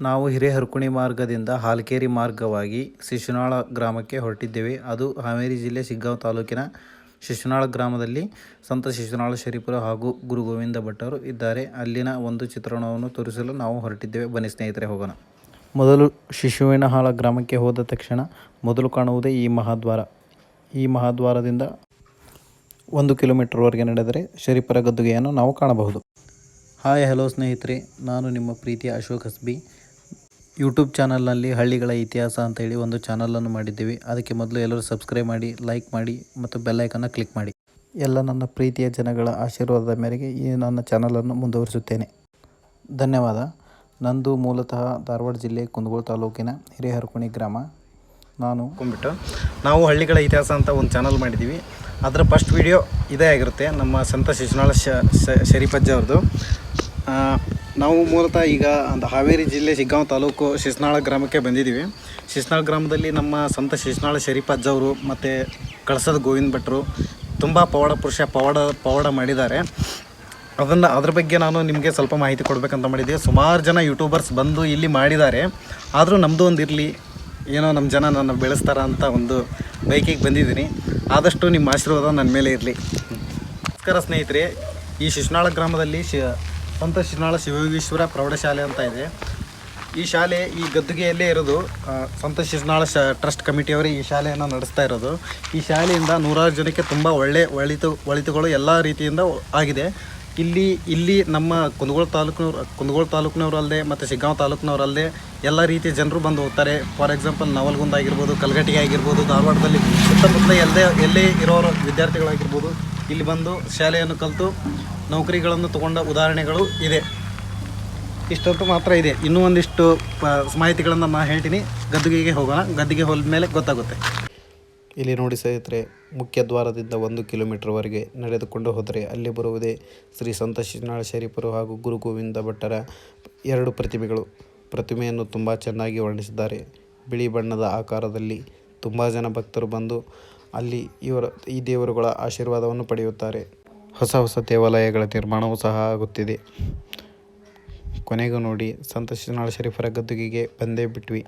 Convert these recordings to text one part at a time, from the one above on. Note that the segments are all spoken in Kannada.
ನಾವು ಹಿರೇಹರ್ಕುಣಿ ಮಾರ್ಗದಿಂದ ಹಾಲ್ಕೇರಿ ಮಾರ್ಗವಾಗಿ ಶಿಶುನಾಳ ಗ್ರಾಮಕ್ಕೆ ಹೊರಟಿದ್ದೇವೆ. ಅದು ಹಾವೇರಿ ಜಿಲ್ಲೆ ಶಿಗ್ಗಾಂವ್ ತಾಲೂಕಿನ ಶಿಶುನಾಳ ಗ್ರಾಮದಲ್ಲಿ ಸಂತ ಶಿಶುನಾಳ ಶರೀಫರು ಹಾಗೂ ಗುರು ಗೋವಿಂದ ಭಟ್ಟರು ಇದ್ದಾರೆ. ಅಲ್ಲಿನ ಒಂದು ಚಿತ್ರಣವನ್ನು ತೋರಿಸಲು ನಾವು ಹೊರಟಿದ್ದೇವೆ. ಬನ್ನಿ ಸ್ನೇಹಿತರೆ, ಹೋಗೋಣ. ಮೊದಲು ಶಿಶುವಿನ ಹಾಳ ಗ್ರಾಮಕ್ಕೆ ಹೋದ ತಕ್ಷಣ ಮೊದಲು ಕಾಣುವುದೇ ಈ ಮಹಾದ್ವಾರ. ಈ ಮಹಾದ್ವಾರದಿಂದ ಒಂದು ಕಿಲೋಮೀಟರ್ವರೆಗೆ ನಡೆದರೆ ಶರೀಫರ ಗದ್ದುಗೆಯನ್ನು ನಾವು ಕಾಣಬಹುದು. ಹಾಯ್, ಹಲೋ ಸ್ನೇಹಿತರೆ. ನಾನು ನಿಮ್ಮ ಪ್ರೀತಿಯ ಅಶೋಕ್ ಹಸ್ಬಿ. ಯೂಟ್ಯೂಬ್ ಚಾನಲ್ನಲ್ಲಿ ಹಳ್ಳಿಗಳ ಇತಿಹಾಸ ಅಂತ ಹೇಳಿ ಒಂದು ಚಾನಲನ್ನು ಮಾಡಿದ್ದೀವಿ. ಅದಕ್ಕೆ ಮೊದಲು ಎಲ್ಲರೂ ಸಬ್ಸ್ಕ್ರೈಬ್ ಮಾಡಿ, ಲೈಕ್ ಮಾಡಿ ಮತ್ತು ಬೆಲ್ಲೈಕನ್ನು ಕ್ಲಿಕ್ ಮಾಡಿ. ಎಲ್ಲ ನನ್ನ ಪ್ರೀತಿಯ ಜನಗಳ ಆಶೀರ್ವಾದದ ಮೇರೆಗೆ ಈ ನನ್ನ ಚಾನಲನ್ನು ಮುಂದುವರಿಸುತ್ತೇನೆ. ಧನ್ಯವಾದ. ನಂದು ಮೂಲತಃ ಧಾರವಾಡ ಜಿಲ್ಲೆ ಕುಂದಗೋಳ ತಾಲೂಕಿನ ಹಿರೇಹರ್ಕುಣಿ ಗ್ರಾಮ. ನಾನು ಕುಂಬಿಟ್ಟು. ನಾವು ಹಳ್ಳಿಗಳ ಇತಿಹಾಸ ಅಂತ ಒಂದು ಚಾನಲ್ ಮಾಡಿದ್ದೀವಿ. ಅದರ ಫಸ್ಟ್ ವಿಡಿಯೋ ಇದೇ ಆಗಿರುತ್ತೆ. ನಮ್ಮ ಸಂತ ಶಿಶುನಾಳ ಶ ಶರೀಫಜ್ಜ ಅವ್ರದ್ದು. ನಾವು ಮೂಲತಃ ಈಗ ಒಂದು ಹಾವೇರಿ ಜಿಲ್ಲೆ ಶಿಗ್ಗಾಂವ್ ತಾಲೂಕು ಶಿಸ್ನಾಳ ಗ್ರಾಮಕ್ಕೆ ಬಂದಿದ್ದೀವಿ. ಶಿಸ್ನಾಳ ಗ್ರಾಮದಲ್ಲಿ ನಮ್ಮ ಸಂತ ಶಿಶುನಾಳ ಶರೀಫ್ ಅವರು ಮತ್ತು ಕಳಸದ ಗೋವಿಂದ ಭಟ್ರು ತುಂಬ ಪವಾಡ ಪುರುಷ ಪವಾಡ ಪವಾಡ ಮಾಡಿದ್ದಾರೆ. ಅದನ್ನು ಅದ್ರ ಬಗ್ಗೆ ನಾನು ನಿಮಗೆ ಸ್ವಲ್ಪ ಮಾಹಿತಿ ಕೊಡಬೇಕಂತ ಮಾಡಿದ್ದೆ. ಸುಮಾರು ಜನ ಯೂಟ್ಯೂಬರ್ಸ್ ಬಂದು ಇಲ್ಲಿ ಮಾಡಿದ್ದಾರೆ. ಆದರೂ ನಮ್ಮದು ಒಂದು ಇರಲಿ, ಏನೋ ನಮ್ಮ ಜನ ನನ್ನ ಬೆಳೆಸ್ತಾರ ಅಂತ ಒಂದು ಬೈಕಿಗೆ ಬಂದಿದ್ದೀನಿ. ಆದಷ್ಟು ನಿಮ್ಮ ಆಶೀರ್ವಾದ ನನ್ನ ಮೇಲೆ ಇರಲಿ. ನಮಸ್ಕಾರ ಸ್ನೇಹಿತರೆ, ಈ ಶಿಶುನಾಳ ಗ್ರಾಮದಲ್ಲಿ ಶಿ ಸಂತ ಶಿರನಾಳ ಶಿವಯೋಗೀಶ್ವರ ಪ್ರೌಢಶಾಲೆ ಅಂತ ಇದೆ. ಈ ಶಾಲೆ ಈ ಗದ್ದುಗೆಯಲ್ಲೇ ಇರೋದು ಸಂತ ಶಿಶುನಾಳ ಶ, ಟ್ರಸ್ಟ್ ಕಮಿಟಿಯವರು ಈ ಶಾಲೆಯನ್ನು ನಡೆಸ್ತಾ ಇರೋದು. ಈ ಶಾಲೆಯಿಂದ ನೂರಾರು ಜನಕ್ಕೆ ತುಂಬ ಒಳ್ಳೆ ಒಳಿತು, ಒಳಿತುಗಳು ಎಲ್ಲ ರೀತಿಯಿಂದ ಆಗಿದೆ. ಇಲ್ಲಿ ಇಲ್ಲಿ ನಮ್ಮ ಕುಂದಗೋಳ ತಾಲೂಕಿನವ್ರು ಕುಂದಗೋಳ ತಾಲೂಕಿನವ್ರು ಅಲ್ಲದೆ, ಮತ್ತು ಶಿಗ್ಗಾಂವ್ ತಾಲೂಕಿನವ್ರು ಅಲ್ಲದೆ ಎಲ್ಲ ರೀತಿಯ ಜನರು ಬಂದು ಹೋಗ್ತಾರೆ. ಫಾರ್ ಎಕ್ಸಾಂಪಲ್ ನವಲ್ಗುಂದ ಆಗಿರ್ಬೋದು, ಕಲ್ಗಟ್ಟಿಗೆ ಆಗಿರ್ಬೋದು, ಧಾರವಾಡದಲ್ಲಿ ಸುತ್ತಮುತ್ತಲ ಎಲ್ಲೇ ಎಲ್ಲೇ ಇರೋರು ವಿದ್ಯಾರ್ಥಿಗಳಾಗಿರ್ಬೋದು, ಇಲ್ಲಿ ಬಂದು ಶಾಲೆಯನ್ನು ಕಲಿತು ನೌಕರಿಗಳನ್ನು ತಗೊಂಡ ಉದಾಹರಣೆಗಳು ಇದೆ. ಇಷ್ಟೊತ್ತು ಮಾತ್ರ ಇದೆ. ಇನ್ನೂ ಒಂದಿಷ್ಟು ಮಾಹಿತಿಗಳನ್ನು ನಾನು ಹೇಳ್ತೀನಿ. ಗದ್ದುಗೆಗೆ ಹೋಗೋಣ. ಗದ್ದಿಗೆ ಹೋದ ಮೇಲೆ ಗೊತ್ತಾಗುತ್ತೆ. ಇಲ್ಲಿ ನೋಡಿ ಸ್ನೇಹಿತರೆ, ಮುಖ್ಯ ದ್ವಾರದಿಂದ ಒಂದು ಕಿಲೋಮೀಟರ್ವರೆಗೆ ನಡೆದುಕೊಂಡು ಹೋದರೆ ಅಲ್ಲಿ ಬರುವುದೇ ಶ್ರೀ ಸಂತ ಶರೀಫರು ಹಾಗೂ ಗುರು ಗೋವಿಂದ ಭಟ್ಟರ ಎರಡು ಪ್ರತಿಮೆಗಳು. ಪ್ರತಿಮೆಯನ್ನು ತುಂಬ ಚೆನ್ನಾಗಿ ವರ್ಣಿಸಿದ್ದಾರೆ. ಬಿಳಿ ಬಣ್ಣದ ಆಕಾರದಲ್ಲಿ ತುಂಬ ಜನ ಭಕ್ತರು ಬಂದು ಅಲ್ಲಿ ಇವರ, ಈ ದೇವರುಗಳ ಆಶೀರ್ವಾದವನ್ನು ಪಡೆಯುತ್ತಾರೆ. ಹೊಸ ಹೊಸ ದೇವಾಲಯಗಳ ನಿರ್ಮಾಣವೂ ಸಹ ಆಗುತ್ತಿದೆ. ಕೊನೆಗೂ ನೋಡಿ ಸಂತ ಶಿಶುನಾಳ ಶರೀಫರ ಗದ್ದುಗೆಗೆ ಬಂದೇ ಬಿಟ್ವಿ.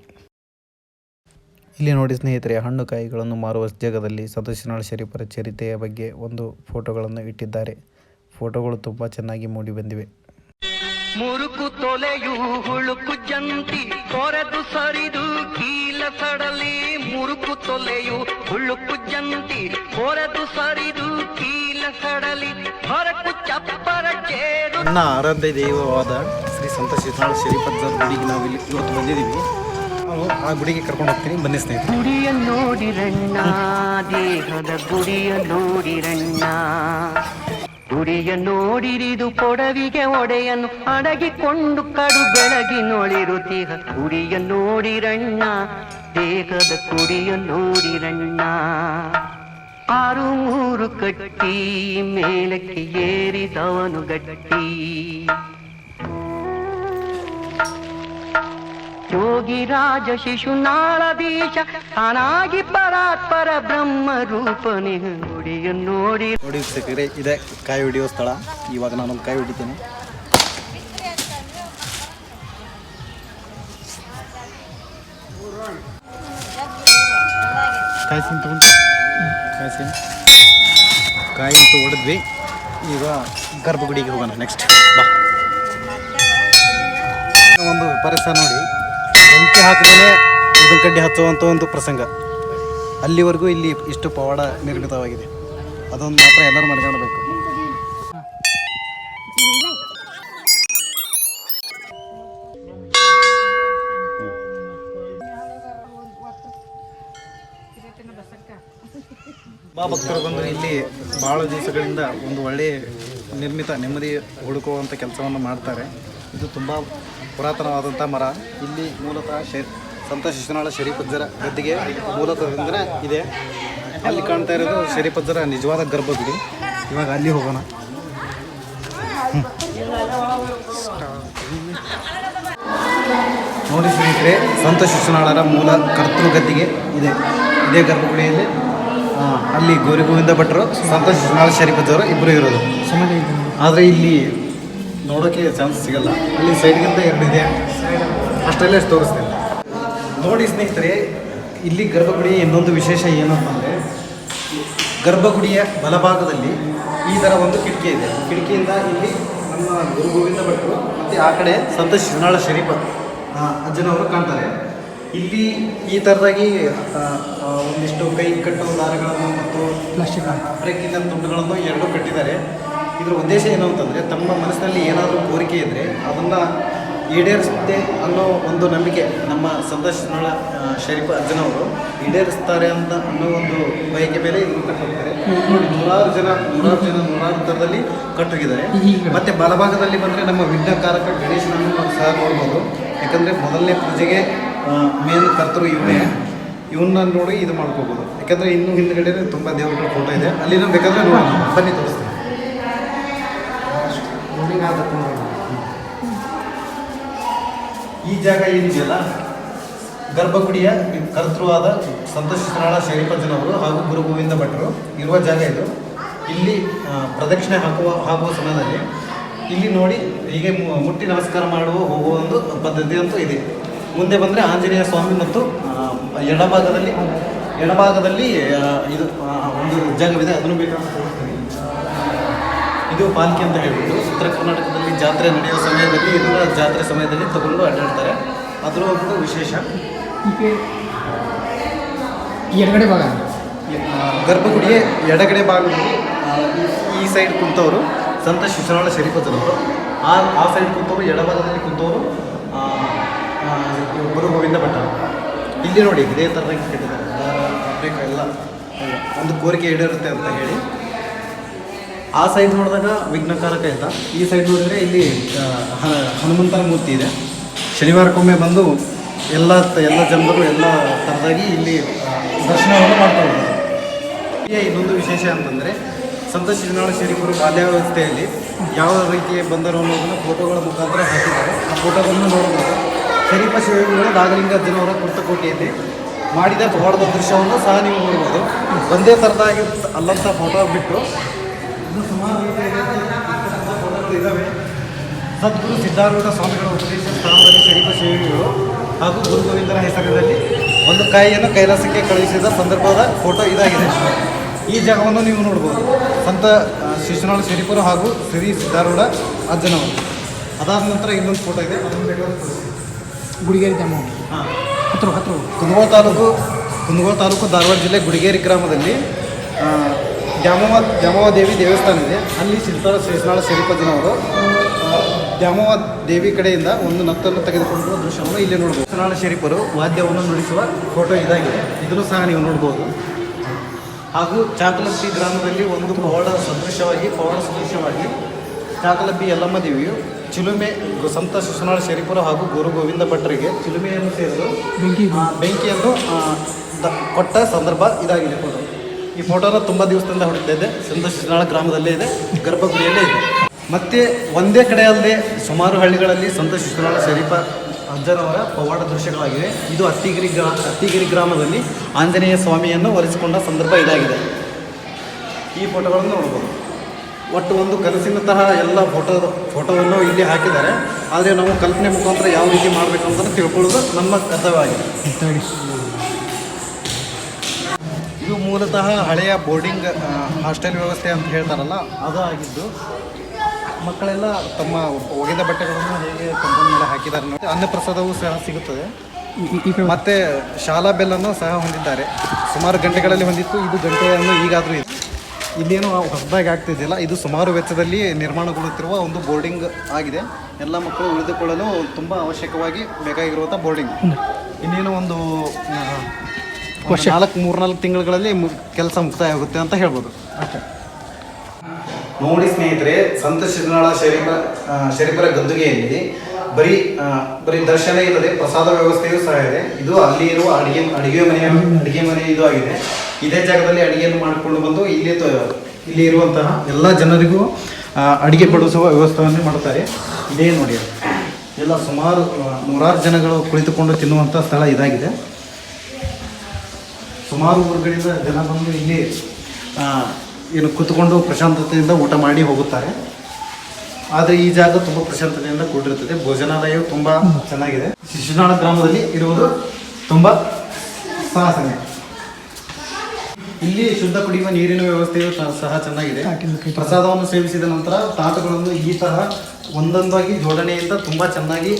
ಇಲ್ಲಿ ನೋಡಿ ಸ್ನೇಹಿತರೆ, ಹಣ್ಣು ಕಾಯಿಗಳನ್ನು ಮಾರುವ ಜಾಗದಲ್ಲಿ ಸದಸ್ಯನಾಳ ಶರೀಫರ ಚರಿತೆಯ ಬಗ್ಗೆ ಒಂದು ಫೋಟೋಗಳನ್ನು ಇಟ್ಟಿದ್ದಾರೆ. ಫೋಟೋಗಳು ತುಂಬ ಚೆನ್ನಾಗಿ ಮೂಡಿ ಬಂದಿವೆ. ಮುರುಕು ತೊಲೆಯು ಹುಳುಕು ಜಂತಿ ತೊರೆದು ಸರಿದು ಕೀಲ ಸಡಲಿ ಮುರುಕು ತೊಲೆಯು ಹುಳುಕು ಜಂತಿ ತೊರೆದು ಸರಿದು ಕೀಲ ನನ್ನ ಆರಾಧ್ಯ ದೈವವಾದ ಶ್ರೀ ಸಂತ ಶಿಶುನಾಳ ಶರೀಫಜ್ಜರ ಗುಡಿಗೆ ನಾವು ಇಲ್ಲಿ ಇವತ್ತು ಬಂದಿದ್ದೀವಿ. ನಾವು ಆ ಗುಡಿಗೆ ಕರ್ಕೊಂಡು ಹೋಗ್ತೀನಿ. ಬನ್ನಿ ಸ್ನೇಹಿತರೆ. ಗುಡಿಯ ನೋಡಿರಣ್ಣ ದೇಹದ ಗುಡಿಯ ನೋಡಿರಣ್ಣ ಗುಡಿಯ ನೋಡಿರಿದು ಕೊಡವಿಗೆ ಒಡೆಯನು ಅಡಗಿಕೊಂಡು ಕಡು ಬೆಳಗಿ ನೋಳಿರುತ್ತೀಗ ಗುಡಿಯ ನೋಡಿರಣ್ಣ ದೇಹದ ಗುಡಿಯ ನೋಡಿರಣ್ಣ ಆರು ಮೂರು ಕಟ್ಟಿ ಮೇಲಕ್ಕೆ ಏರಿದವನು ಗಟ್ಟಿ. ಯೋಗಿ ರಾಜ ಶಿಶುನಾಳ ಬೀಜ ತಾನಾಗಿ ಪರಾತ್ಪರ ಬ್ರಹ್ಮ ರೂಪನೆ ನುಡಿಯನ್ನು ನೋಡಿ. ನೋಡಿ ವೀಕ್ಷಕರೇ, ಇದೆ ಕಾಯಿ ಹಿಡಿಯೋ ಸ್ಥಳ. ಇವಾಗ ನಾನೊಂದು ಕಾಯಿ ಹಿಡಿತೀನಿ. ಕೈ ತಗೊಂಡು. ಕಾಯಿ ಅಂತೂ ಹೊಡೆದ್ವಿ ಈಗ ಗರ್ಭಗುಡಿಗೆ ಹೋಗೋಣ ನೆಕ್ಸ್ಟ್ ಬಾ. ಒಂದು ಪರಿಸರ ನೋಡಿ. ಬೆಂಕಿ ಹಾಕಿದ್ರೆ ಉದ್ದಿನ ಕಡ್ಡಿ ಹಚ್ಚುವಂಥ ಒಂದು ಪ್ರಸಂಗ. ಅಲ್ಲಿವರೆಗೂ ಇಲ್ಲಿ ಇಷ್ಟು ಪವಾಡ ನಿರ್ಮಿತವಾಗಿದೆ. ಅದೊಂದು ಮಾತ್ರ ಎಲ್ಲರೂ ಮಾಡ್ಕೊಳ್ಬೇಕು ಭಕ್ತರು ಬಂದು ಇಲ್ಲಿ ಭಾಳ ದಿವಸಗಳಿಂದ ಒಂದು ಒಳ್ಳೆಯ ನಿರ್ಮಿತ ನೆಮ್ಮದಿ ಹುಡುಕುವಂಥ ಕೆಲಸವನ್ನು ಮಾಡ್ತಾರೆ. ಇದು ತುಂಬ ಪುರಾತನವಾದಂಥ ಮರ. ಇಲ್ಲಿ ಮೂಲತಃ ಶೇ, ಸಂತ ಶಿಶುನಾಳ ಶರೀಫಜ್ಜರ ಗದ್ದಿಗೆ ಮೂಲತಃ ಇದೆ. ಅಲ್ಲಿ ಕಾಣ್ತಾ ಇರೋದು ಶರೀಫಜ್ಜರ ನಿಜವಾದ ಗರ್ಭಗುಡಿ. ಇವಾಗ ಅಲ್ಲಿ ಹೋಗೋಣ. ನೋಡಿ ಸ್ನೇಹಿತರೆ, ಸಂತ ಶಿಶುನಾಳರ ಮೂಲ ಕರ್ತೃ ಗದ್ದಿಗೆ ಇದೆ. ಇದೇ ಗರ್ಭಗುಡಿಯಲ್ಲಿ. ಅಲ್ಲಿ ಗೌರಿ ಗೋವಿಂದ ಭಟ್ರು ಸಂತೋಷ್ ನಾಲ್ ಶರೀಫಜ್ಜವರು ಇಬ್ಬರು ಇರೋದು. ಆದರೆ ಇಲ್ಲಿ ನೋಡೋಕೆ ಚಾನ್ಸ್ ಸಿಗಲ್ಲ. ಅಲ್ಲಿ ಸೈಡ್ಗಿಂತ ಎರಡು ಇದೆ. ಅಷ್ಟು ಅಷ್ಟರಲ್ಲೇ ತೋರಿಸ್ತೇನೆ. ನೋಡಿ ಸ್ನೇಹಿತರೆ ಇಲ್ಲಿ ಗರ್ಭಗುಡಿ ಇನ್ನೊಂದು ವಿಶೇಷ ಏನಂತಂದರೆ ಗರ್ಭಗುಡಿಯ ಬಲಭಾಗದಲ್ಲಿ ಈ ಥರ ಒಂದು ಕಿಟಕಿ ಇದೆ. ಕಿಟಕಿಯಿಂದ ಇಲ್ಲಿ ನಮ್ಮ ಗುರು ಗೋವಿಂದ ಭಟ್ರು ಮತ್ತು ಆ ಕಡೆ ಸಂತೋಷ್ ಶಿವನಾಳ ಶರೀಫ ಅಜ್ಜನವರು ಕಾಣ್ತಾರೆ. ಇಲ್ಲಿ ಈ ಥರದಾಗಿ ಒಂದಿಷ್ಟು ಕೈ ಕಟ್ಟುವ ದಾರಗಳನ್ನು ಮತ್ತು ಪ್ಲಾಸ್ಟಿಕ್ ಟ್ರೆಕ್ಕಿಂದ ತುಂಡುಗಳನ್ನು ಎರಡೂ ಕಟ್ಟಿದ್ದಾರೆ. ಇದರ ಉದ್ದೇಶ ಏನು ಅಂತಂದರೆ ತಮ್ಮ ಮನಸ್ಸಿನಲ್ಲಿ ಏನಾದರೂ ಕೋರಿಕೆ ಇದ್ದರೆ ಅದನ್ನು ಈಡೇರಿಸುತ್ತೆ ಅನ್ನೋ ಒಂದು ನಂಬಿಕೆ ನಮ್ಮ ಸಂದರ್ಶನ ಶರೀಫ್ ಅಜ್ಜನವರು ಈಡೇರಿಸ್ತಾರೆ ಅಂತ ಅನ್ನೋ ಒಂದು ಬಯಕೆ ಮೇಲೆ ಇದನ್ನು ಕಟ್ಟೋಗ್ತಾರೆ ನೋಡಿ ನೂರಾರು ಜನ ನೂರಾರು ಜನ ನೂರಾರು ಥರದಲ್ಲಿ ಕಟ್ಟೋಗಿದ್ದಾರೆ ಮತ್ತೆ ಬಲಭಾಗದಲ್ಲಿ ಬಂದರೆ ನಮ್ಮ ವಿಘ್ನಕಾರಕ ಗಣೇಶನನ್ನು ನಾವು ಸಹ ನೋಡ್ಬೋದು. ಯಾಕಂದರೆ ಮೊದಲನೇ ಪೂಜೆಗೆ ಮೇನ್ ಕರ್ತರು ಇವನೇ. ಇವನ್ನ ನೋಡಿ ಇದು ಮಾಡ್ಕೋಬೋದು. ಯಾಕಂದರೆ ಇನ್ನು ಹಿಂದ್ಗಡೆ ತುಂಬ ದೇವರುಗಳ ಫೋಟೋ ಇದೆ. ಅಲ್ಲಿನ ಬೇಕಾದ್ರೆ ನೋಡೋಣ. ಬನ್ನಿ ತೋರಿಸ್ತೀನಿ. ಈ ಜಾಗ ಏನಿದೆಯಲ್ಲ? ಗರ್ಭಗುಡಿಯ ಕರ್ತೃವಾದ ಸಂತೋಷನಾಳ ಶರೀಫಜ್ಜನವರು ಹಾಗೂ ಗುರು ಗೋವಿಂದ ಭಟ್ರು ಇರುವ ಜಾಗ ಇದು. ಇಲ್ಲಿ ಪ್ರದಕ್ಷಿಣೆ ಹಾಕುವ ಹಾಕುವ ಸಮಯದಲ್ಲಿ ಇಲ್ಲಿ ನೋಡಿ ಹೀಗೆ ಮುಟ್ಟಿ ನಮಸ್ಕಾರ ಮಾಡುವ ಹೋಗುವ ಒಂದು ಪದ್ಧತಿ ಅಂತೂ ಇದೆ. ಮುಂದೆ ಬಂದರೆ ಆಂಜನೇಯ ಸ್ವಾಮಿ ಮತ್ತು ಎಡಭಾಗದಲ್ಲಿ ಎಡಭಾಗದಲ್ಲಿ ಇದು ಒಂದು ಜಾಗವಿದೆ ಅದನ್ನು ಬೇಕಾದ ಇದು ಪಾಲ್ಕಿ ಅಂತ ಹೇಳ್ಬಿಟ್ಟು ಉತ್ತರ ಕರ್ನಾಟಕದಲ್ಲಿ ಜಾತ್ರೆ ನಡೆಯುವ ಸಮಯದಲ್ಲಿ ಇದನ್ನು ಜಾತ್ರೆ ಸಮಯದಲ್ಲಿ ತಗೊಂಡು ಅಡ್ಡಾಡ್ತಾರೆ. ಅದರ ಒಂದು ವಿಶೇಷ. ಎಡಗಡೆ ಭಾಗ. ಗರ್ಭಗುಡಿಯ ಎಡಗಡೆ ಭಾಗದಲ್ಲಿ ಈ- ಸೈಡ್ ಕುಂತವರು ಸಂತ ಶಿಶುನಾಳ ಶರೀಫದವರು ಆ ಆ ಸೈಡ್ ಕುಂತವರು ಎಡಭಾಗದಲ್ಲಿ ಕುಂತವರು ಗುರು ಗೋವಿಂದ ಭಟ್ಟ. ಇಲ್ಲಿ ನೋಡಿ ಇದೇ ಥರದಾಗಿ ಕಟ್ಟಿದ್ದಾರೆ. ದಾರ, ಎಲ್ಲ ಒಂದು ಕೋರಿಕೆ ಈಡೇರುತ್ತೆ ಅಂತ ಹೇಳಿ. ಆ ಸೈಡ್ ನೋಡಿದಾಗ ವಿಘ್ನಕಾರಕ ಅಂತ ಈ ಸೈಡ್ ನೋಡಿದರೆ ಇಲ್ಲಿ ಹನುಮಂತರ ಮೂರ್ತಿ ಇದೆ. ಶನಿವಾರಕ್ಕೊಮ್ಮೆ ಬಂದು ಎಲ್ಲ ಎಲ್ಲ ಜನರು ಎಲ್ಲ ಥರದಾಗಿ ಇಲ್ಲಿ ದರ್ಶನವನ್ನು ಮಾಡ್ತಾ ಹೋಗ್ತಾರೆ ಇನ್ನೊಂದು ವಿಶೇಷ ಅಂತಂದರೆ ಸಂತ ಶಿವನಾಳ ಗುರು ಬಾಲ್ಯಾವಸ್ಥೆಯಲ್ಲಿ ಯಾವ ರೀತಿ ಬಂದರು ಅನ್ನೋದನ್ನು ಫೋಟೋಗಳ ಮುಖಾಂತರ ಹಾಕಿದ್ದಾರೆ. ಆ ಫೋಟೋಗಳನ್ನು ನೋಡಬಹುದು ಶರೀಫ ಶಿವಗಳು ನಾಗಲಿಂಗ ಅಜ್ಜನವರ ಕೃತಕೋಟೆಯಲ್ಲಿ ಮಾಡಿದ ಪವಾಡದ ದೃಶ್ಯವನ್ನು ಸಹ ನೀವು ನೋಡ್ಬೋದು ಒಂದೇ ಥರದಾಗಿ ಅಲ್ಲಂಥ ಫೋಟೋ ಬಿಟ್ಟು. ರೀತಿಯಾಗಿ ಫೋಟೋಗಳು ಇದ್ದಾವೆ ಸದ್ಗುರು ಸಿದ್ಧಾರೂಢ ಸ್ವಾಮಿಗಳ ಉಪದೇಶ ಸ್ಥಾನದಲ್ಲಿ ಶರೀಫ ಶಿವಗಳು ಹಾಗೂ ಗುರು ಗೋವಿಂದರ ಹೆಸರಿನಲ್ಲಿ ಒಂದು ಕಾಯಿಯನ್ನು ಕೈಲಾಸಕ್ಕೆ ಕಳುಹಿಸಿದ ಸಂದರ್ಭದ ಫೋಟೋ ಇದಾಗಿದೆ. ಈ ಜಾಗವನ್ನು ನೀವು ನೋಡ್ಬೋದು ಸಂತ ಶಿಶುನಾಳ ಶರೀಫರು ಹಾಗೂ ಶ್ರೀ ಸಿದ್ಧಾರೂಢ ಅಜ್ಜನವರು ಅದಾದ ನಂತರ ಇನ್ನೊಂದು ಫೋಟೋ ಇದೆ. ಅದನ್ನು ಬೇಕಾದ್ರೆ. ಗುಡಿಗೇರಿ ಗ್ರಾಮ ಹತ್ರ ಹತ್ರ. ಕುಂದಗೋಳ ತಾಲೂಕು ಕುಂದಗೋಳ ತಾಲೂಕು ಧಾರವಾಡ ಜಿಲ್ಲೆ ಗುಡಿಗೇರಿ ಗ್ರಾಮದಲ್ಲಿ ದ್ಯಾಮವ್ವ ದ್ಯಾಮವ್ವ ದೇವಿ ದೇವಸ್ಥಾನ ಇದೆ. ಅಲ್ಲಿ ಶಿಲ್ಪಾರ ಶ್ರೀಸ್ನಾಳ ಶರೀಫಜ್ಜನವರು ಆ, ದ್ಯಾಮವ್ವ ದೇವಿ ಕಡೆಯಿಂದ ಒಂದು ನತ್ತನ್ನು ತೆಗೆದುಕೊಂಡಿರುವ ದೃಶ್ಯವನ್ನು ಇಲ್ಲಿ ನೋಡ್ಬೋದು. ಶ್ರೀನಾಳ ಶರೀಫರು ವಾದ್ಯವನ್ನು ನುಡಿಸುವ ಫೋಟೋ ಇದಾಗಿದೆ. ಇದನ್ನು ಸಹ ನೀವು ನೋಡ್ಬೋದು. ಹಾಗೂ ಚಾಕಲಪ್ಪಿ ಗ್ರಾಮದಲ್ಲಿ ಒಂದು ಪವಾಡ ಸದೃಶವಾಗಿ ಪವಾಡ ಸದೃಶವಾಗಿ ಚಾಕಲಪ್ಪಿ ಯಲ್ಲಮ್ಮ ದೇವಿಯು ಚಿಲುಮೆ ಸಂತ ಶಿಶುನಾಳ ಶರೀಪುರ ಹಾಗೂ ಗುರು ಗೋವಿಂದ ಭಟ್ರಿಗೆ ಚಿಲುಮೆಯನ್ನು ಸೇರಲು ಬೆಂಕಿ ಬೆಂಕಿಯನ್ನು ಕೊಟ್ಟ ಸಂದರ್ಭ ಇದಾಗಿದೆ ಫೋಟೋ ಈ ಫೋಟೋನ ತುಂಬ ದಿವಸದಿಂದ ಹುಡುಕ್ತಾ ಇದೆ. ಸಂತ ಶಿಶುನಾಳ ಗ್ರಾಮದಲ್ಲೇ ಇದೆ ಗರ್ಭಗುಡಿಯಲ್ಲೇ ಇದೆ. ಮತ್ತೆ ಒಂದೇ ಕಡೆ ಅಲ್ಲದೆ ಸುಮಾರು ಹಳ್ಳಿಗಳಲ್ಲಿ ಸಂತ ಶಿಶುನಾಳ ಶರೀಫ ಅಜ್ಜನವರ ಪವಾಡ ದೃಶ್ಯಗಳಾಗಿವೆ. ಇದು ಅತ್ತಿಗಿರಿ ಗ್ರಾ ಅತ್ತಿಗಿರಿ ಗ್ರಾಮದಲ್ಲಿ ಆಂಜನೇಯ ಸ್ವಾಮಿಯನ್ನು ಒಲಿಸಿಕೊಂಡ ಸಂದರ್ಭ ಇದಾಗಿದೆ. ಈ ಫೋಟೋಗಳನ್ನು ನೋಡ್ಬೋದು. ಒಟ್ಟು ಒಂದು ಕನಸಿನಂತಹ ಎಲ್ಲ ಫೋಟೋ ಫೋಟೋವನ್ನು ಇಲ್ಲಿ ಹಾಕಿದ್ದಾರೆ. ಆದರೆ ನಾವು ಕಲ್ಪನೆ ಮುಖಾಂತರ ಯಾವ ರೀತಿ ಮಾಡಬೇಕು ಅಂತ ತಿಳ್ಕೊಳ್ಳೋದು ನಮ್ಮ ಕರ್ತವ್ಯವಾಗಿದೆ. ಇದು ಮೂಲತಃ ಹಳೆಯ ಬೋರ್ಡಿಂಗ್ ಹಾಸ್ಟೆಲ್ ವ್ಯವಸ್ಥೆ ಅಂತ ಹೇಳ್ತಾರಲ್ಲ ಅದು ಆಗಿದ್ದು ಮಕ್ಕಳೆಲ್ಲ ತಮ್ಮ ಒಗೆದ ಬಟ್ಟೆಗಳನ್ನು ಹೇಗೆ ಕಂಪನಿಯಲ್ಲಿ ಮೇಲೆ ಹಾಕಿದ್ದಾರೆ ನೋಡಿ. ಅನ್ನಪ್ರಸಾದವೂ ಸಹ ಸಿಗುತ್ತದೆ. ಮತ್ತೆ ಶಾಲಾ ಬೆಲ್ಲನ್ನು ಸಹ ಹೊಂದಿದ್ದಾರೆ. ಸುಮಾರು ಗಂಟೆಗಳಲ್ಲಿ ಹೊಂದಿತ್ತು. ಇದು ಗಂಟೆಯನ್ನು ಈಗಾದರೂ ಇದೆ. ಇಲ್ಲೇನು ಹೊಸದಾಗಿ ಆಗ್ತಿದ್ದಿಲ್ಲ ಇದು ಸುಮಾರು ವೆಚ್ಚದಲ್ಲಿ ನಿರ್ಮಾಣಗೊಳ್ಳುತ್ತಿರುವ ಒಂದು ಬೋರ್ಡಿಂಗ್ ಆಗಿದೆ. ಎಲ್ಲ ಮಕ್ಕಳು ಉಳಿದುಕೊಳ್ಳಲು ತುಂಬ ಅವಶ್ಯಕವಾಗಿ ಬೇಕಾಗಿರುವಂಥ ಬೋರ್ಡಿಂಗ್. ಇನ್ನೇನು ಒಂದು ವರ್ಷ. ನಾಲ್ಕು ಮೂರ್ನಾಲ್ಕು ತಿಂಗಳುಗಳಲ್ಲಿ ಕೆಲಸ ಮುಕ್ತಾಯ ಆಗುತ್ತೆ ಅಂತ ಹೇಳ್ಬೋದು. ನೋಡಿ ಸ್ನೇಹಿತರೆ ಸಂತ ಶಿರನಾಳ ಶರೀಫ ಶರೀಫರ ಗದ್ದುಗೆಯಲ್ಲಿ ಬರೀ ಬರೀ ದರ್ಶನ ಇಲ್ಲದೆ ಪ್ರಸಾದ ವ್ಯವಸ್ಥೆಯೂ ಸಹ ಇದೆ. ಇದು ಅಲ್ಲಿ ಇರುವ ಅಡಿಗೆ ಅಡಿಗೆ ಮನೆಯ ಅಡಿಗೆ ಮನೆ ಇದು ಆಗಿದೆ. ಇದೇ ಜಾಗದಲ್ಲಿ ಅಡಿಗೆಯನ್ನು ಮಾಡಿಕೊಂಡು ಬಂದು ಇಲ್ಲಿ ಇಲ್ಲಿ ಇರುವಂತಹ ಎಲ್ಲ ಜನರಿಗೂ ಅಡಿಗೆ ಬಡಿಸುವ ವ್ಯವಸ್ಥೆಯನ್ನು ಮಾಡುತ್ತಾರೆ ಇದೇ ನೋಡಿ. ಎಲ್ಲ ಸುಮಾರು ನೂರಾರು ಜನಗಳು ಕುಳಿತುಕೊಂಡು ತಿನ್ನುವಂಥ ಸ್ಥಳ ಇದಾಗಿದೆ. ಸುಮಾರು ಊರುಗಳಿಂದ ಜನ ಬಂದು ಇಲ್ಲಿ ಏನು ಕೂತ್ಕೊಂಡು ಪ್ರಶಾಂತತೆಯಿಂದ ಊಟ ಮಾಡಿ ಹೋಗುತ್ತಾರೆ. ಆದರೆ ಈ ಜಾಗ ತುಂಬ ಪ್ರಶಾಂತತೆಯಿಂದ ಕೂಡಿರುತ್ತದೆ ಭೋಜನಾಲಯವು ತುಂಬ ಚೆನ್ನಾಗಿದೆ. ಶಿಶುನಾಳ ಗ್ರಾಮದಲ್ಲಿ ಇರುವುದು ತುಂಬ ಸಾಹಸನೆ ಇಲ್ಲಿ ಶುದ್ಧ ಕುಡಿಯುವ ನೀರಿನ ವ್ಯವಸ್ಥೆಯು ಸಹ- ಚೆನ್ನಾಗಿದೆ. ಪ್ರಸಾದವನ್ನು ಸೇವಿಸಿದ ನಂತರ ತಾಟುಗಳನ್ನು ಈ ತರಹ ಒಂದೊಂದಾಗಿ ಜೋಡಣೆಯಿಂದ ತುಂಬಾ ಚೆನ್ನಾಗಿ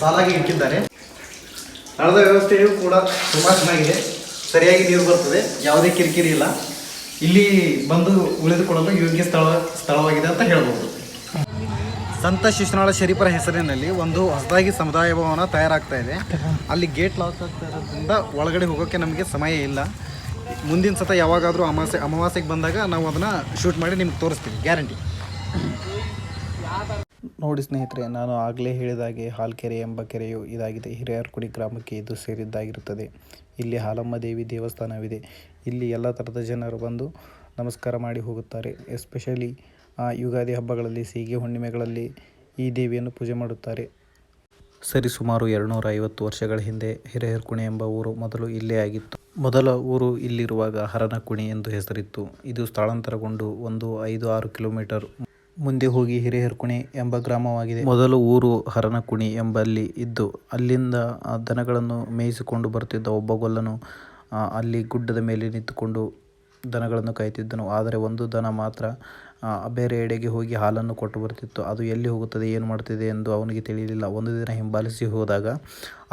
ಸಾಲಾಗಿ ಇಟ್ಟಿದ್ದಾರೆ. ನಳದ ವ್ಯವಸ್ಥೆಯು ಕೂಡ ತುಂಬಾ ಚೆನ್ನಾಗಿದೆ. ಸರಿಯಾಗಿ ನೀರು ಬರ್ತದೆ. ಯಾವುದೇ ಕಿರಿಕಿರಿ ಇಲ್ಲ. ಇಲ್ಲಿ ಬಂದು ಉಳಿದುಕೊಳ್ಳಲು ಯೋಗ್ಯ ಸ್ಥಳ, ಸ್ಥಳವಾಗಿದೆ ಅಂತ ಹೇಳ್ಬೋದು. ಸಂತ ಶಿಶುನಾಳ ಶರೀಫರ ಹೆಸರಿನಲ್ಲಿ ಒಂದು ಹೊಸದಾಗಿ ಸಮುದಾಯ ಭವನ ತಯಾರಾಗ್ತಾ ಇದೆ. ಅಲ್ಲಿ ಗೇಟ್ ಲಾಕ್ ಆಗ್ತಾ ಇರೋದ್ರಿಂದ ಒಳಗಡೆ ಹೋಗೋಕ್ಕೆ ನಮಗೆ ಸಮಯ ಇಲ್ಲ. ಮುಂದಿನ ಸತ ಯಾವಾಗಾದರೂ ಅಮಾವಾಸ್ಯೆ ಅಮಾವಾಸ್ಯೆಗೆ ಬಂದಾಗ ನಾವು ಅದನ್ನು ಶೂಟ್ ಮಾಡಿ ನಿಮ್ಗೆ ತೋರಿಸ್ತೀವಿ ಗ್ಯಾರಂಟಿ ನೋಡಿ ಸ್ನೇಹಿತರೆ, ನಾನು ಆಗಲೇ ಹೇಳಿದಾಗೆ ಹಾಲ್ಕೆರೆ ಎಂಬ ಕೆರೆಯು ಇದಾಗಿದೆ. ಹಿರಿಯರ್ಕುಡಿ ಗ್ರಾಮಕ್ಕೆ ಇದು ಸೇರಿದ್ದಾಗಿರುತ್ತದೆ. ಇಲ್ಲಿ ಹಾಲಮ್ಮ ದೇವಿ ದೇವಸ್ಥಾನವಿದೆ. ಇಲ್ಲಿ ಎಲ್ಲ ಥರದ ಜನರು ಬಂದು ನಮಸ್ಕಾರ ಮಾಡಿ ಹೋಗುತ್ತಾರೆ. ಎಸ್ಪೆಷಲಿ ಯುಗಾದಿ ಹಬ್ಬಗಳಲ್ಲಿ ಸೀಗೆ ಹುಣ್ಣಿಮೆಗಳಲ್ಲಿ ಈ ದೇವಿಯನ್ನು ಪೂಜೆ ಮಾಡುತ್ತಾರೆ. ಸರಿ ಸುಮಾರು ಎರಡುನೂರ ಐವತ್ತು ವರ್ಷಗಳ ಹಿಂದೆ ಹಿರೇಹರ್ಕುಣಿ ಎಂಬ ಊರು ಮೊದಲು ಇಲ್ಲೇ ಆಗಿತ್ತು. ಮೊದಲ ಊರು ಇಲ್ಲಿರುವಾಗ ಹರನಕುಣಿ ಎಂದು ಹೆಸರಿತ್ತು. ಇದು ಸ್ಥಳಾಂತರಗೊಂಡು ಒಂದು ಐದು ಆರು ಕಿಲೋಮೀಟರ್ ಮುಂದೆ ಹೋಗಿ ಹಿರೇಹರ್ಕುಣಿ ಎಂಬ ಗ್ರಾಮವಾಗಿದೆ. ಮೊದಲು ಊರು ಹರನಕುಣಿ ಎಂಬಲ್ಲಿ ಇದ್ದು ಅಲ್ಲಿಂದ ಆ ದನಗಳನ್ನು ಮೇಯಿಸಿಕೊಂಡು ಬರುತ್ತಿದ್ದ ಒಬ್ಬ ಗೊಲ್ಲನು ಅಲ್ಲಿ ಗುಡ್ಡದ ಮೇಲೆ ನಿಂತುಕೊಂಡು ದನಗಳನ್ನು ಕಾಯ್ತಿದ್ದನು. ಆದರೆ ಒಂದು ದನ ಮಾತ್ರ ಆ, ಬೇರೆ ಎಡೆಗೆ ಹೋಗಿ ಹಾಲನ್ನು ಕೊಟ್ಟು ಬರ್ತಿತ್ತು. ಅದು ಎಲ್ಲಿ ಹೋಗುತ್ತದೆ, ಏನು ಮಾಡ್ತಿದೆ ಎಂದು ಅವನಿಗೆ ತಿಳಿಯಲಿಲ್ಲ. ಒಂದು ದಿನ ಹಿಂಬಾಲಿಸಿ ಹೋದಾಗ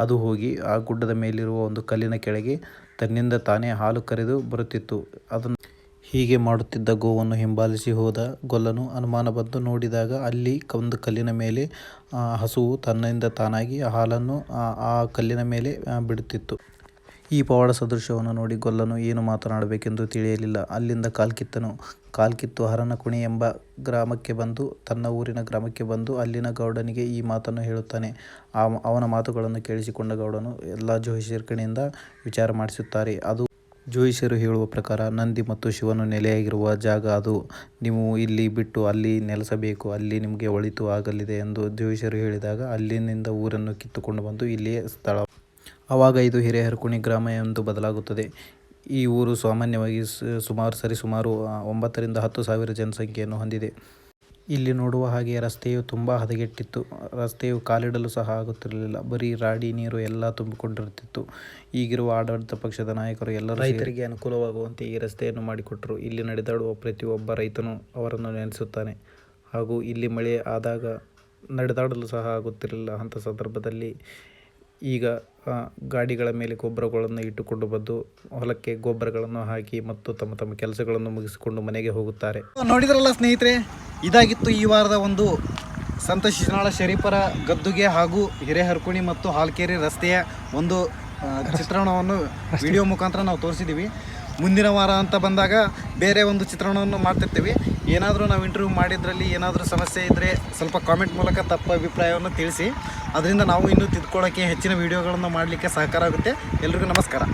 ಅದು ಹೋಗಿ ಆ ಗುಡ್ಡದ ಮೇಲಿರುವ ಒಂದು ಕಲ್ಲಿನ ಕೆಳಗೆ ತನ್ನಿಂದ ತಾನೇ ಹಾಲು ಕರೆದು ಬರುತ್ತಿತ್ತು. ಅದನ್ನು ಹೀಗೆ ಮಾಡುತ್ತಿದ್ದ ಗೋವನ್ನು ಹಿಂಬಾಲಿಸಿ ಹೋದ ಗೊಲ್ಲನು ಅನುಮಾನ ಬಂದು ನೋಡಿದಾಗ ಅಲ್ಲಿ ಒಂದು ಕಲ್ಲಿನ ಮೇಲೆ ಹಸುವು ತನ್ನಿಂದ ತಾನಾಗಿ ಹಾಲನ್ನು, ಆ ಕಲ್ಲಿನ ಮೇಲೆ ಬಿಡುತ್ತಿತ್ತು. ಈ ಪವಾಡ ಸದೃಶ್ಯವನ್ನು ನೋಡಿ ಗೊಲ್ಲನು ಏನು ಮಾತನಾಡಬೇಕೆಂದು ತಿಳಿಯಲಿಲ್ಲ. ಅಲ್ಲಿಂದ ಕಾಲ್ಕಿತ್ತನು. ಕಾಲ್ಕಿತ್ತು ಹರನಕುಣಿ ಎಂಬ ಗ್ರಾಮಕ್ಕೆ ಬಂದು, ತನ್ನ ಊರಿನ ಗ್ರಾಮಕ್ಕೆ ಬಂದು ಅಲ್ಲಿನ ಗೌಡನಿಗೆ ಈ ಮಾತನ್ನು ಹೇಳುತ್ತಾನೆ. ಅವನ ಮಾತುಗಳನ್ನು ಕೇಳಿಸಿಕೊಂಡ ಗೌಡನು, ಎಲ್ಲ ಕಡೆಯಿಂದ ವಿಚಾರ ಮಾಡಿಸುತ್ತಾರೆ. ಅದು ಜೋಯಿಷರು ಹೇಳುವ ಪ್ರಕಾರ, ನಂದಿ ಮತ್ತು ಶಿವನು ನೆಲೆಯಾಗಿರುವ ಜಾಗ ಅದು. ನೀವು ಇಲ್ಲಿ ಬಿಟ್ಟು ಅಲ್ಲಿ ನೆಲೆಸಬೇಕು, ಅಲ್ಲಿ ನಿಮಗೆ ಒಳಿತು ಆಗಲಿದೆ ಎಂದು ಜೋಯಿಷರು ಹೇಳಿದಾಗ, ಅಲ್ಲಿನಿಂದ ಊರನ್ನು ಕಿತ್ತುಕೊಂಡು ಬಂದು ಇಲ್ಲಿಯೇ ಸ್ಥಳ ಆವಾಗ ಇದು ಹಿರೇಹರಕುಣಿ ಗ್ರಾಮ ಎಂದು ಬದಲಾಗುತ್ತದೆ. ಈ ಊರು ಸಾಮಾನ್ಯವಾಗಿ ಸುಮಾರು ಸರಿ ಸುಮಾರು ಒಂಬತ್ತರಿಂದ ಹತ್ತು ಸಾವಿರ ಜನಸಂಖ್ಯೆಯನ್ನು ಹೊಂದಿದೆ. ಇಲ್ಲಿ ನೋಡುವ ಹಾಗೆ ರಸ್ತೆಯು ತುಂಬ ಹದಗೆಟ್ಟಿತ್ತು. ರಸ್ತೆಯು ಕಾಲಿಡಲು ಸಹ ಆಗುತ್ತಿರಲಿಲ್ಲ. ಬರೀ ರಾಡಿ ನೀರು ಎಲ್ಲ ತುಂಬಿಕೊಂಡಿರುತ್ತಿತ್ತು. ಈಗಿರುವ ಆಡಳಿತ ಪಕ್ಷದ ನಾಯಕರು ಎಲ್ಲ ರೈತರಿಗೆ ಅನುಕೂಲವಾಗುವಂತೆ ಈ ರಸ್ತೆಯನ್ನು ಮಾಡಿಕೊಟ್ಟರು ಇಲ್ಲಿ ನಡೆದಾಡುವ ಪ್ರತಿಯೊಬ್ಬ ರೈತನು ಅವರನ್ನು ನೆನೆಸುತ್ತಾನೆ. ಹಾಗೂ ಇಲ್ಲಿ ಮಳೆ ಆದಾಗ ನಡೆದಾಡಲು ಸಹ ಆಗುತ್ತಿರಲಿಲ್ಲ. ಅಂಥ ಸಂದರ್ಭದಲ್ಲಿ ಈಗ ಗಾಡಿಗಳ ಮೇಲೆ ಗೊಬ್ಬರಗಳನ್ನು ಇಟ್ಟುಕೊಂಡು ಬಂದು ಹೊಲಕ್ಕೆ ಗೊಬ್ಬರಗಳನ್ನು ಹಾಕಿ ಮತ್ತು ತಮ್ಮ ತಮ್ಮ ಕೆಲಸಗಳನ್ನು ಮುಗಿಸಿಕೊಂಡು ಮನೆಗೆ ಹೋಗುತ್ತಾರೆ. ನೋಡಿದ್ರಲ್ಲ ಸ್ನೇಹಿತರೆ, ಇದಾಗಿತ್ತು ಈ ವಾರದ ಒಂದು ಸಂತ ಶಿಶುನಾಳ ಶರೀಫರ ಗದ್ದುಗೆ ಹಾಗೂ ಹಿರೇಹರ್ಕುಣಿ ಮತ್ತು ಹಾಲ್ಕೇರಿ ರಸ್ತೆಯ ಒಂದು ಚಿತ್ರಣವನ್ನು ವಿಡಿಯೋ ಮುಖಾಂತರ ನಾವು ತೋರಿಸಿದ್ದೀವಿ. ಮುಂದಿನ ವಾರ ಅಂತ ಬಂದಾಗ ಬೇರೆ ಒಂದು ಚಿತ್ರಣವನ್ನು ಮಾಡ್ತಿರ್ತೀವಿ. ಏನಾದರೂ ನಾವು ಇಂಟರ್ವ್ಯೂ ಮಾಡಿದ್ರಲ್ಲಿ ಏನಾದರೂ ಸಮಸ್ಯೆ ಇದ್ದರೆ ಸ್ವಲ್ಪ ಕಾಮೆಂಟ್ ಮೂಲಕ ತಪ್ಪ ಅಭಿಪ್ರಾಯವನ್ನು ತಿಳಿಸಿ. ಅದರಿಂದ ನಾವು ಇನ್ನೂ ತಿದ್ಕೊಳ್ಳೋಕ್ಕೆ ಹೆಚ್ಚಿನ ವೀಡಿಯೋಗಳನ್ನು ಮಾಡಲಿಕ್ಕೆ ಸಹಕಾರ ಆಗುತ್ತೆ. ಎಲ್ರಿಗೂ ನಮಸ್ಕಾರ.